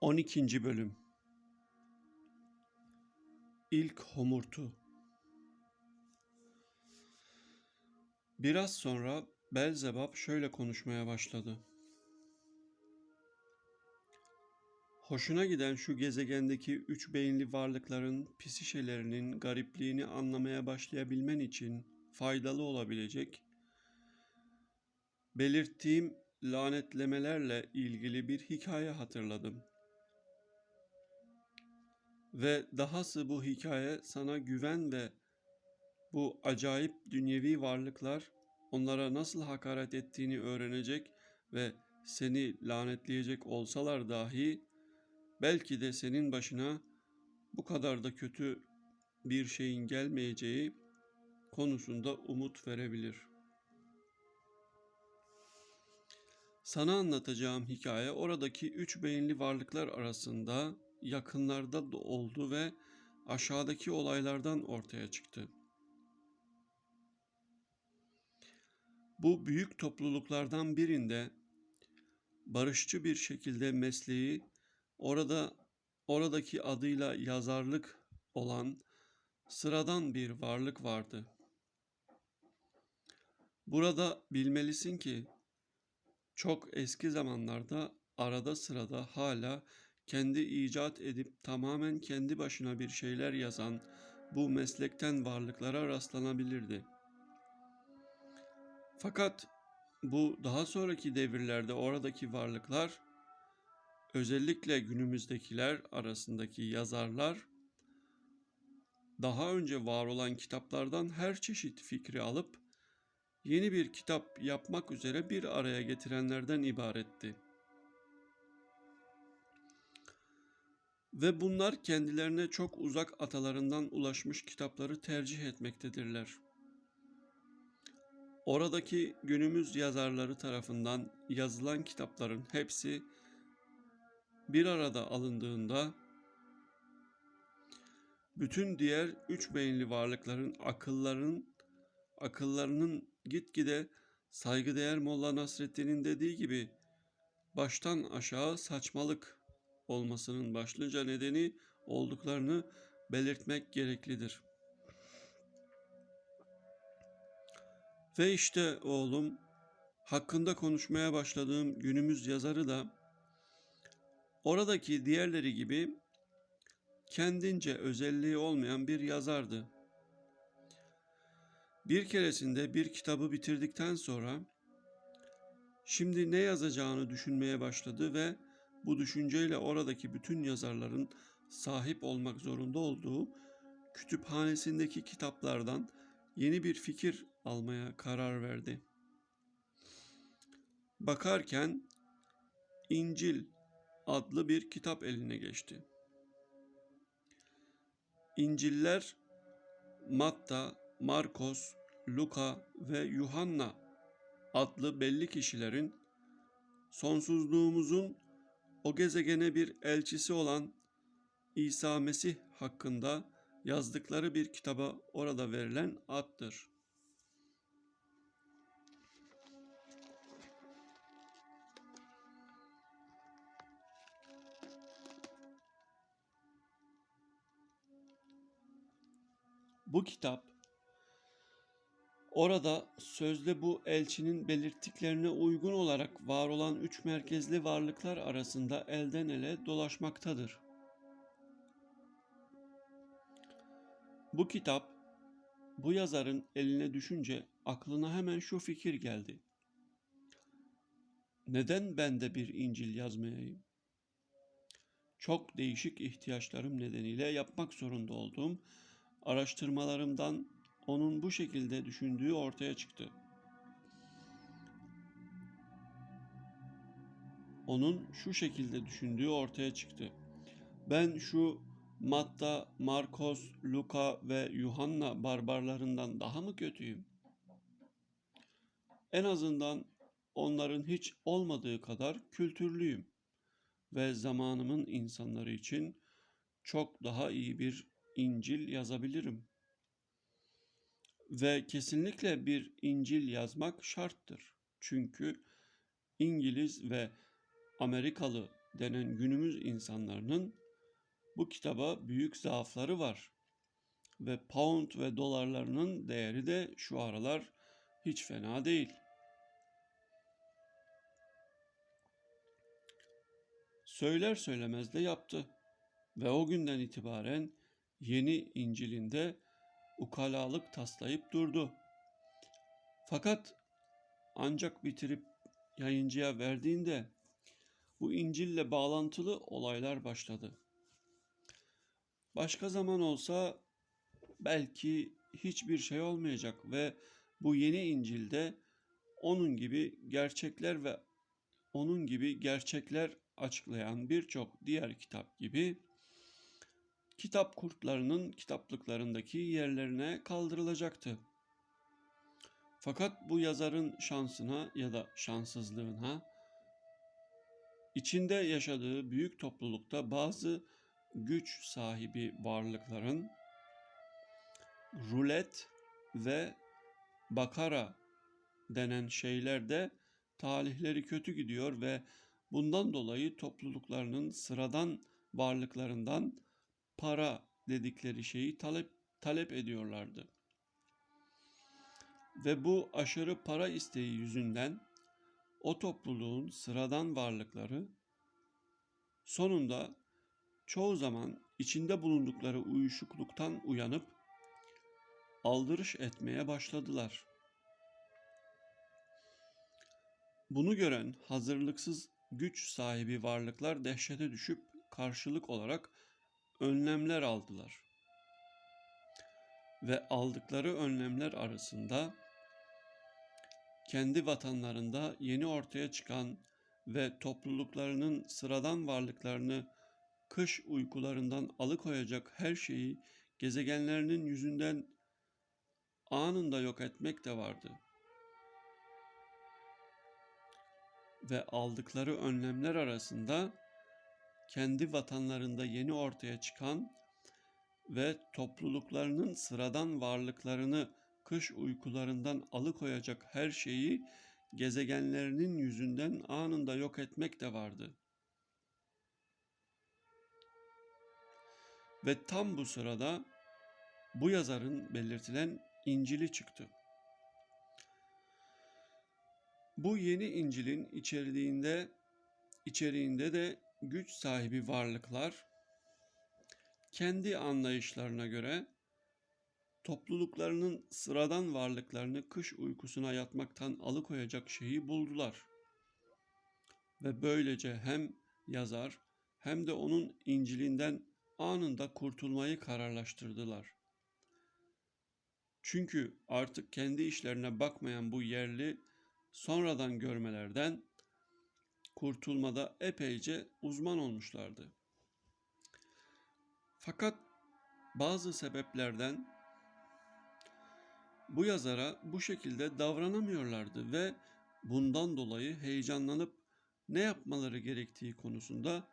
12. Bölüm İlk Homurtu Biraz sonra Belzebab şöyle konuşmaya başladı. Hoşuna giden şu gezegendeki üç beyinli varlıkların pisişelerinin garipliğini anlamaya başlayabilmen için faydalı olabilecek, belirttiğim lanetlemelerle ilgili bir hikaye hatırladım. Ve dahası bu hikaye sana güven ve bu acayip dünyevi varlıklar onlara nasıl hakaret ettiğini öğrenecek ve seni lanetleyecek olsalar dahi belki de senin başına bu kadar da kötü bir şeyin gelmeyeceği konusunda umut verebilir. Sana anlatacağım hikaye oradaki üç beyinli varlıklar arasında yakınlarda da oldu ve aşağıdaki olaylardan ortaya çıktı. Bu büyük topluluklardan birinde barışçı bir şekilde mesleği orada oradaki adıyla yazarlık olan sıradan bir varlık vardı. Burada bilmelisin ki çok eski zamanlarda arada sırada hala kendi icat edip tamamen kendi başına bir şeyler yazan bu meslekten varlıklara rastlanabilirdi. Fakat bu daha sonraki devirlerde oradaki varlıklar özellikle günümüzdekiler arasındaki yazarlar daha önce var olan kitaplardan her çeşit fikri alıp yeni bir kitap yapmak üzere bir araya getirenlerden ibaretti. Ve bunlar kendilerine çok uzak atalarından ulaşmış kitapları tercih etmektedirler. Oradaki günümüz yazarları tarafından yazılan kitapların hepsi bir arada alındığında bütün diğer üç beyinli varlıkların akıllarının akıllarının gitgide saygıdeğer Molla Nasreddin'in dediği gibi baştan aşağı saçmalık olmasının başlıca nedeni olduklarını belirtmek gereklidir. Ve işte oğlum hakkında konuşmaya başladığım günümüz yazarı da oradaki diğerleri gibi kendince özelliği olmayan bir yazardı. Bir keresinde bir kitabı bitirdikten sonra şimdi ne yazacağını düşünmeye başladı ve bu düşünceyle oradaki bütün yazarların sahip olmak zorunda olduğu kütüphanesindeki kitaplardan yeni bir fikir almaya karar verdi. Bakarken İncil adlı bir kitap eline geçti. İnciller Matta, Markos, Luka ve Yuhanna adlı belli kişilerin sonsuzluğumuzun o gezegene bir elçisi olan İsa Mesih hakkında yazdıkları bir kitaba orada verilen addır. Bu kitap orada sözde bu elçinin belirttiklerine uygun olarak var olan üç merkezli varlıklar arasında elden ele dolaşmaktadır. Bu kitap bu yazarın eline düşünce aklına hemen şu fikir geldi. Neden ben de bir İncil yazmayayım? Çok değişik ihtiyaçlarım nedeniyle yapmak zorunda olduğum araştırmalarımdan onun bu şekilde düşündüğü ortaya çıktı. Onun şu şekilde düşündüğü ortaya çıktı. Ben şu Matta, Markos, Luka ve Yuhanna barbarlarından daha mı kötüyüm? En azından onların hiç olmadığı kadar kültürlüyüm ve zamanımın insanları için çok daha iyi bir İncil yazabilirim. Ve kesinlikle bir İncil yazmak şarttır. Çünkü İngiliz ve Amerikalı denen günümüz insanlarının bu kitaba büyük zaafları var. Ve pound ve dolarlarının değeri de şu aralar hiç fena değil. Söyler söylemez de yaptı ve o günden itibaren yeni İncil'inde ukalalık taslayıp durdu. Fakat ancak bitirip yayıncıya verdiğinde bu İncil'le bağlantılı olaylar başladı. Başka zaman olsa belki hiçbir şey olmayacak ve bu yeni İncil'de onun gibi gerçekler ve onun gibi gerçekler açıklayan birçok diğer kitap gibi kitap kurtlarının kitaplıklarındaki yerlerine kaldırılacaktı. Fakat bu yazarın şansına ya da şanssızlığına içinde yaşadığı büyük toplulukta bazı güç sahibi varlıkların rulet ve bakara denen şeylerde talihleri kötü gidiyor ve bundan dolayı topluluklarının sıradan varlıklarından para dedikleri şeyi talep talep ediyorlardı. Ve bu aşırı para isteği yüzünden o topluluğun sıradan varlıkları sonunda çoğu zaman içinde bulundukları uyuşukluktan uyanıp aldırış etmeye başladılar. Bunu gören hazırlıksız güç sahibi varlıklar dehşete düşüp karşılık olarak önlemler aldılar. Ve aldıkları önlemler arasında kendi vatanlarında yeni ortaya çıkan ve topluluklarının sıradan varlıklarını kış uykularından alıkoyacak her şeyi gezegenlerinin yüzünden anında yok etmek de vardı. Ve aldıkları önlemler arasında kendi vatanlarında yeni ortaya çıkan ve topluluklarının sıradan varlıklarını kış uykularından alıkoyacak her şeyi gezegenlerinin yüzünden anında yok etmek de vardı. Ve tam bu sırada bu yazarın belirtilen İncil'i çıktı. Bu yeni İncil'in içeriğinde içeriğinde de güç sahibi varlıklar kendi anlayışlarına göre topluluklarının sıradan varlıklarını kış uykusuna yatmaktan alıkoyacak şeyi buldular. Ve böylece hem yazar hem de onun İncil'inden anında kurtulmayı kararlaştırdılar. Çünkü artık kendi işlerine bakmayan bu yerli sonradan görmelerden kurtulmada epeyce uzman olmuşlardı. Fakat bazı sebeplerden bu yazara bu şekilde davranamıyorlardı ve bundan dolayı heyecanlanıp ne yapmaları gerektiği konusunda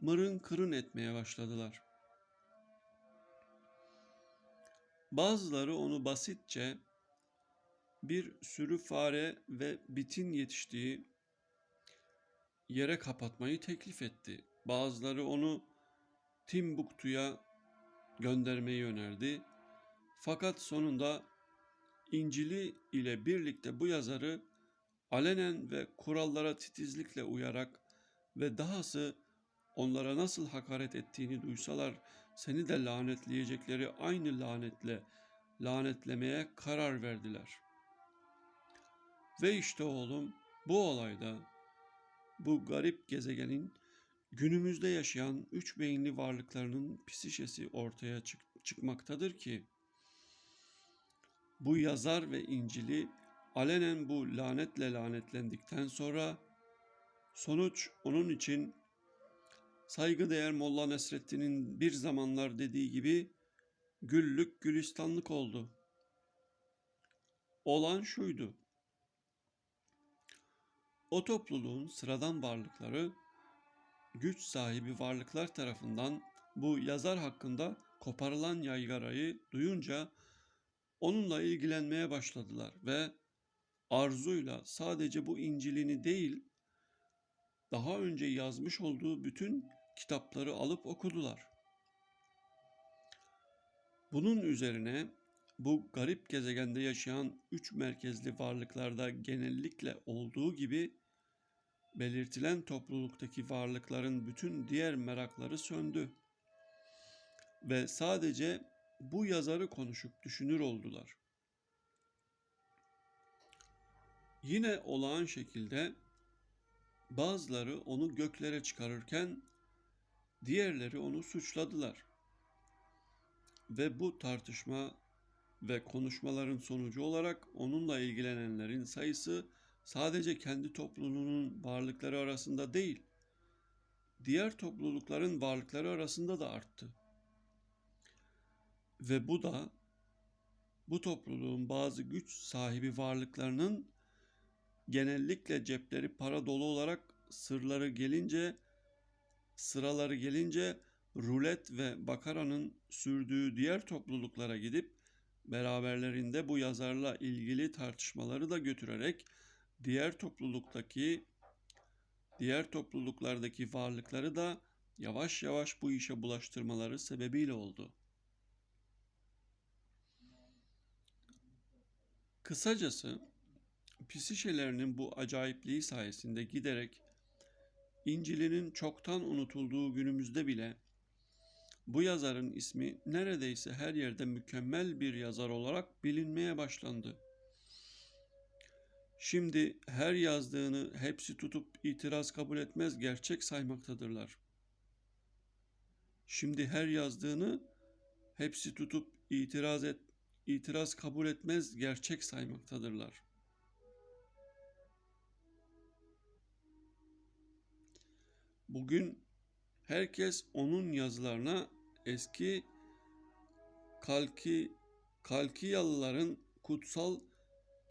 mırın kırın etmeye başladılar. Bazıları onu basitçe bir sürü fare ve bitin yetiştiği yere kapatmayı teklif etti. Bazıları onu Timbuktu'ya göndermeyi önerdi. Fakat sonunda İncil'i ile birlikte bu yazarı alenen ve kurallara titizlikle uyarak ve dahası onlara nasıl hakaret ettiğini duysalar seni de lanetleyecekleri aynı lanetle lanetlemeye karar verdiler. Ve işte oğlum bu olayda bu garip gezegenin günümüzde yaşayan üç beyinli varlıklarının psişesi ortaya çık çıkmaktadır ki bu yazar ve İncil'i alenen bu lanetle lanetlendikten sonra sonuç onun için saygıdeğer Molla Nesreddin'in bir zamanlar dediği gibi güllük gülistanlık oldu. Olan şuydu. O topluluğun sıradan varlıkları güç sahibi varlıklar tarafından bu yazar hakkında koparılan yaygarayı duyunca onunla ilgilenmeye başladılar ve arzuyla sadece bu İncil'ini değil daha önce yazmış olduğu bütün kitapları alıp okudular. Bunun üzerine bu garip gezegende yaşayan üç merkezli varlıklarda genellikle olduğu gibi belirtilen topluluktaki varlıkların bütün diğer merakları söndü ve sadece bu yazarı konuşup düşünür oldular. Yine olağan şekilde bazıları onu göklere çıkarırken diğerleri onu suçladılar. Ve bu tartışma ve konuşmaların sonucu olarak onunla ilgilenenlerin sayısı sadece kendi topluluğunun varlıkları arasında değil, diğer toplulukların varlıkları arasında da arttı. Ve bu da bu topluluğun bazı güç sahibi varlıklarının genellikle cepleri para dolu olarak sırları gelince sıraları gelince rulet ve bakaranın sürdüğü diğer topluluklara gidip beraberlerinde bu yazarla ilgili tartışmaları da götürerek diğer topluluktaki diğer topluluklardaki varlıkları da yavaş yavaş bu işe bulaştırmaları sebebiyle oldu. Kısacası psişelerinin bu acayipliği sayesinde giderek İncil'inin çoktan unutulduğu günümüzde bile bu yazarın ismi neredeyse her yerde mükemmel bir yazar olarak bilinmeye başlandı. Şimdi her yazdığını hepsi tutup itiraz kabul etmez gerçek saymaktadırlar. Şimdi her yazdığını hepsi tutup itiraz et itiraz kabul etmez gerçek saymaktadırlar. Bugün herkes onun yazılarına eski Kalki Kalkiyalıların kutsal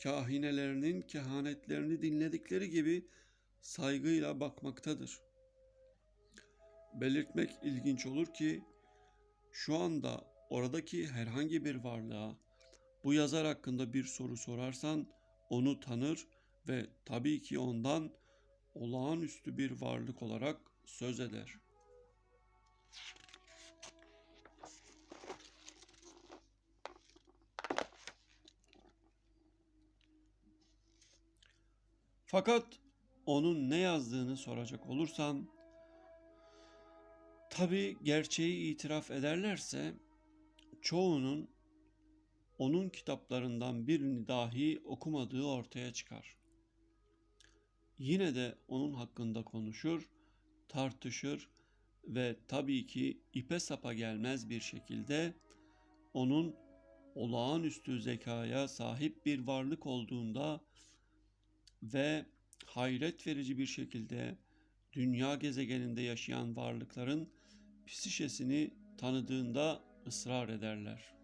kahinelerinin kehanetlerini dinledikleri gibi saygıyla bakmaktadır. Belirtmek ilginç olur ki şu anda oradaki herhangi bir varlığa bu yazar hakkında bir soru sorarsan onu tanır ve tabii ki ondan olağanüstü bir varlık olarak söz eder. Fakat onun ne yazdığını soracak olursan, tabi gerçeği itiraf ederlerse çoğunun onun kitaplarından birini dahi okumadığı ortaya çıkar. Yine de onun hakkında konuşur, tartışır ve tabii ki ipe sapa gelmez bir şekilde onun olağanüstü zekaya sahip bir varlık olduğunda ve hayret verici bir şekilde dünya gezegeninde yaşayan varlıkların psişesini tanıdığında ısrar ederler.